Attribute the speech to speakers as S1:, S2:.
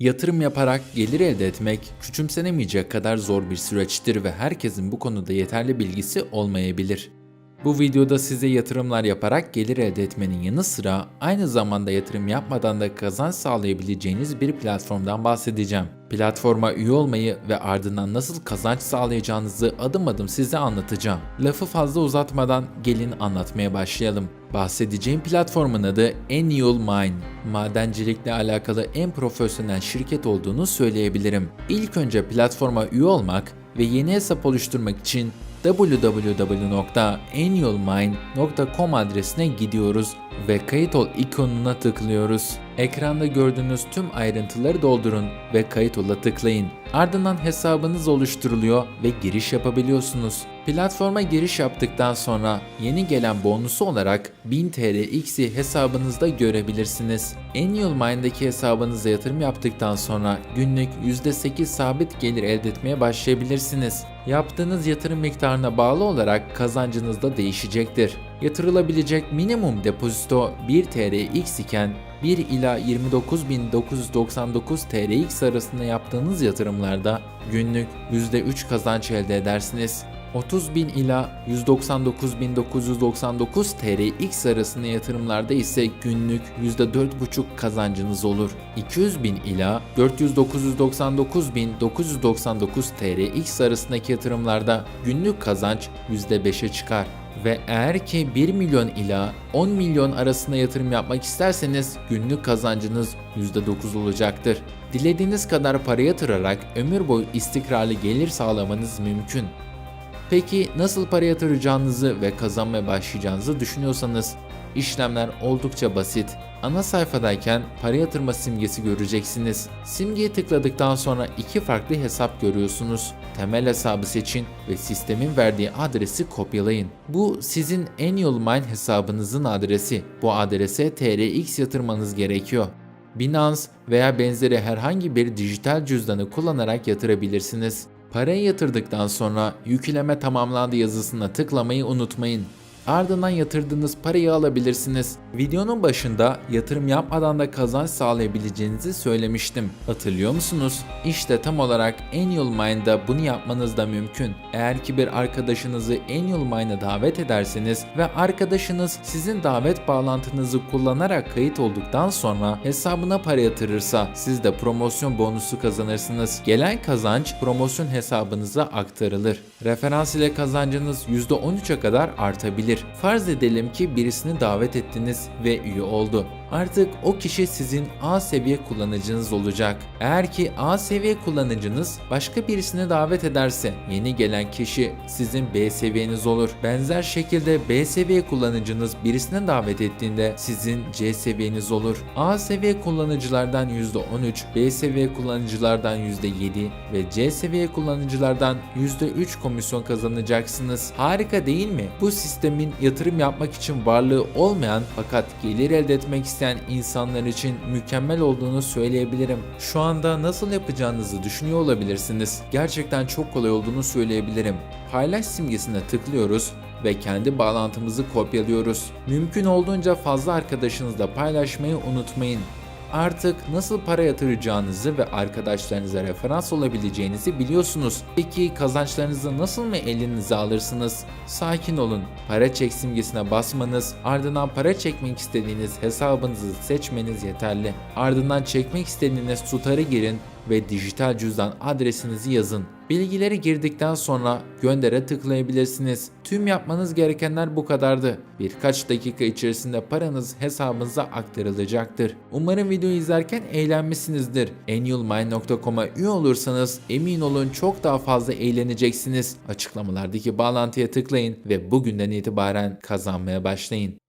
S1: Yatırım yaparak gelir elde etmek küçümsenemeyecek kadar zor bir süreçtir ve herkesin bu konuda yeterli bilgisi olmayabilir. Bu videoda size yatırımlar yaparak gelir elde etmenin yanı sıra aynı zamanda yatırım yapmadan da kazanç sağlayabileceğiniz bir platformdan bahsedeceğim. Platforma üye olmayı ve ardından nasıl kazanç sağlayacağınızı adım adım size anlatacağım. Lafı fazla uzatmadan gelin anlatmaya başlayalım. Bahsedeceğim platformun adı Annual Mine. Madencilikle alakalı en profesyonel şirket olduğunu söyleyebilirim. İlk önce platforma üye olmak ve yeni hesap oluşturmak için www.annualmine.com adresine gidiyoruz ve kayıt ol ikonuna tıklıyoruz. Ekranda gördüğünüz tüm ayrıntıları doldurun ve kayıt ola tıklayın. Ardından hesabınız oluşturuluyor ve giriş yapabiliyorsunuz. Platforma giriş yaptıktan sonra yeni gelen bonusu olarak 1000 TL X'i hesabınızda görebilirsiniz. Annual Mine'daki hesabınıza yatırım yaptıktan sonra günlük %8 sabit gelir elde etmeye başlayabilirsiniz. Yaptığınız yatırım miktarına bağlı olarak kazancınız da değişecektir. Yatırılabilecek minimum depozito 1 TL X iken 1 ila 29.999 TLX arasında yaptığınız yatırımlarda günlük %3 kazanç elde edersiniz. 30.000 ila 199.999 TLX arasında yatırımlarda ise günlük %4,5 kazancınız olur. 200.000 ila 400.999.999 TLX arasındaki yatırımlarda günlük kazanç %5'e çıkar. Ve eğer ki 1 milyon ila 10 milyon arasında yatırım yapmak isterseniz günlük kazancınız %9 olacaktır. Dilediğiniz kadar para yatırarak ömür boyu istikrarlı gelir sağlamanız mümkün. Peki nasıl para yatıracağınızı ve kazanmaya başlayacağınızı düşünüyorsanız işlemler oldukça basit. Ana sayfadayken para yatırma simgesi göreceksiniz. Simgeye tıkladıktan sonra iki farklı hesap görüyorsunuz. Temel hesabı seçin ve sistemin verdiği adresi kopyalayın. Bu sizin Annual Mine hesabınızın adresi. Bu adrese TRX yatırmanız gerekiyor. Binance veya benzeri herhangi bir dijital cüzdanı kullanarak yatırabilirsiniz. Parayı yatırdıktan sonra yükleme tamamlandı yazısına tıklamayı unutmayın. Ardından yatırdığınız parayı alabilirsiniz. Videonun başında yatırım yapmadan da kazanç sağlayabileceğinizi söylemiştim. Hatırlıyor musunuz? İşte tam olarak Annual Mine'da bunu yapmanız da mümkün. Eğer ki bir arkadaşınızı Annual Mine'a davet ederseniz ve arkadaşınız sizin davet bağlantınızı kullanarak kayıt olduktan sonra hesabına para yatırırsa siz de promosyon bonusu kazanırsınız. Gelen kazanç promosyon hesabınıza aktarılır. Referans ile kazancınız %13'e kadar artabilir. Farz edelim ki birisini davet ettiniz ve üye oldu. Artık o kişi sizin A seviye kullanıcınız olacak. Eğer ki A seviye kullanıcınız başka birisini davet ederse yeni gelen kişi sizin B seviyeniz olur. Benzer şekilde B seviye kullanıcınız birisini davet ettiğinde sizin C seviyeniz olur. A seviye kullanıcılardan %13, B seviye kullanıcılardan %7 ve C seviye kullanıcılardan %3 komisyon kazanacaksınız. Harika değil mi? Bu sistemin yatırım yapmak için varlığı olmayan fakat gelir elde etmek isteyen insanlar için mükemmel olduğunu söyleyebilirim. Şu anda nasıl yapacağınızı düşünüyor olabilirsiniz. Gerçekten çok kolay olduğunu söyleyebilirim. Paylaş simgesine tıklıyoruz ve kendi bağlantımızı kopyalıyoruz. Mümkün olduğunca fazla arkadaşınızla paylaşmayı unutmayın. Artık nasıl para yatıracağınızı ve arkadaşlarınıza referans olabileceğinizi biliyorsunuz. Peki kazançlarınızı nasıl mı elinize alırsınız? Sakin olun. Para çek simgesine basmanız, ardından para çekmek istediğiniz hesabınızı seçmeniz yeterli. Ardından çekmek istediğiniz tutarı girin ve dijital cüzdan adresinizi yazın. Bilgileri girdikten sonra göndere tıklayabilirsiniz. Tüm yapmanız gerekenler bu kadardı. Birkaç dakika içerisinde paranız hesabınıza aktarılacaktır. Umarım videoyu izlerken eğlenmişsinizdir. annualmind.com'a üye olursanız emin olun çok daha fazla eğleneceksiniz. Açıklamalardaki bağlantıya tıklayın ve bugünden itibaren kazanmaya başlayın.